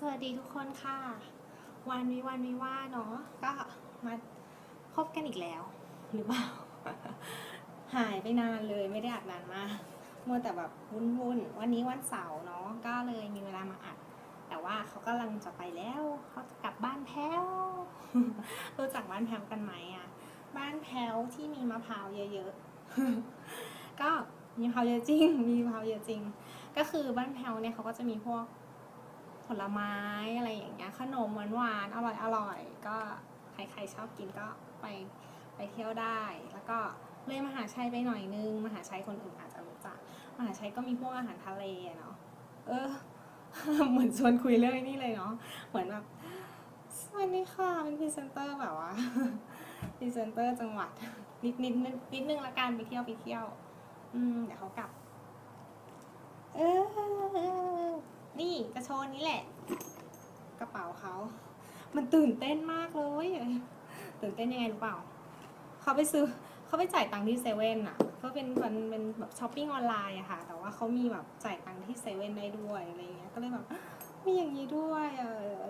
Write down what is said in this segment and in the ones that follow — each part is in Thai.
สวัสดีทุกคนค่ะ วันวิวันวิว่าเนาะก็มาพบกันอีกแล้ว หรือเปล่า หายไปนานเลยไม่ได้อัดนานมากมัวแต่แบบวุ่นวุ่นวันนี้วันเสาร์เนาะก็เลยมีเวลามาอัด แต่ว่าเขากำลังจะไปแล้วเขาจะกลับบ้านแพ้วรู้จักบ้านแพ้วกันไหมอะบ้านแพ้วที่มีมะพร้าวเยอะๆก็มีมะพร้าวเยอะจริง มีมะพร้าวเยอะจริง ก็คือบ้านแพ้วเนี่ยเขาก็จะมีพวก ผลไม้อะไรอย่างเงี้ยขนมหวานหวานๆอร่อยอร่อยก็ใครๆชอบกินก็ไปไปเที่ยวได้ แล้วก็เลยมหาชัยไปหน่อยนึง มหาชัยคนอื่นอาจจะรู้จักมหาชัยก็มีพวกอาหารทะเลเนาะเออ เหมือนชวนคุยเรื่องนี่เลยเนาะเหมือนแบบสวัสดีค่ะเป็นพรีเซนเตอร์แบบว่าพรีเซนเตอร์จังหวัดนิดนิดนิดนิดนึงละกันไปเที่ยวไปเที่ยว อืมเดี๋ยวเขากลับ เออ นี่กระโชนนี้แหละ กระเป๋าเขา มันตื่นเต้นมากเลย ตื่นเต้นยังไงรู้เปล่า เขาไปซื้อเขาไปจ่ายตังค์ที่เซเว่นอะเขาเป็นมันเป็นแบบช้อปปิ้งออนไลน์อะค่ะ แต่ว่าเขามีแบบจ่ายตังค์ที่เซเว่นได้ด้วยอะไรเงี้ย ก็เลยแบบ มีอย่างนี้ด้วยเอ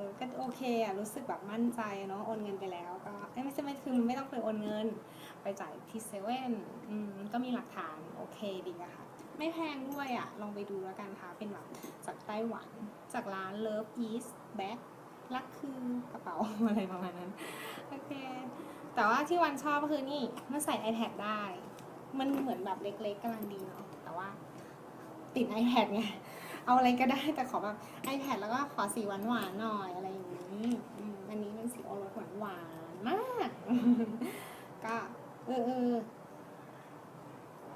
อก็โอเคอะรู้สึกแบบมั่นใจเนาะโอนเงินไปแล้วก็ไม่ใช่ไม่คือมันไม่ต้องไปโอนเงิน ไปจ่ายที่เซเว่นอืมก็มีหลักฐานโอเคดีอะค่ะ ไม่แพงด้วยอะลองไปดูแล้วกันค่ะ เป็นแบบจากไต้หวัน จากร้าน Love East Bag รักคือกระเป๋าอะไรประมาณนั้น โอเค แต่ว่าที่วันชอบก็คือนี่มันใส่ iPad ได้ มันเหมือนแบบเล็กๆกำลังดีเนาะแต่ว่าติด iPad ไง เอาอะไรก็ได้แต่ขอแบบ iPad แล้วก็ขอสีหวานๆหน่อยอะไรอย่างนี้อันนี้เป็นสีโอรสหวานๆมาก ก็เออเออ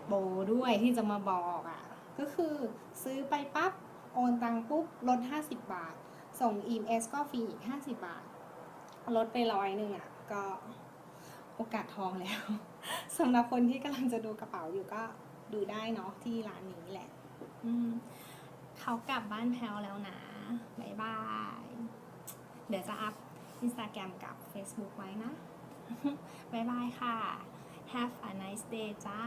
โบด้วยที่จะมาบอกอะ ก็คือซื้อไปปั๊บ โอนตังค์ปุ๊บลด 50 บาท ส่ง EMS ก็ฟรีอีก 50 บาท ลดไปร้อยหนึ่งอะ ก็โอกาสทองแล้วสำหรับคนที่กำลังจะดูกระเป๋าอยู่ก็ดูได้เนาะที่ร้านนี้แหละ อืม เขากลับบ้านแพลวแล้วนะบายบาย เดี๋ยวจะอัพอินสตาแกรมกับ Facebook ไว้นะบายบายค่ะ Have a nice day จ้า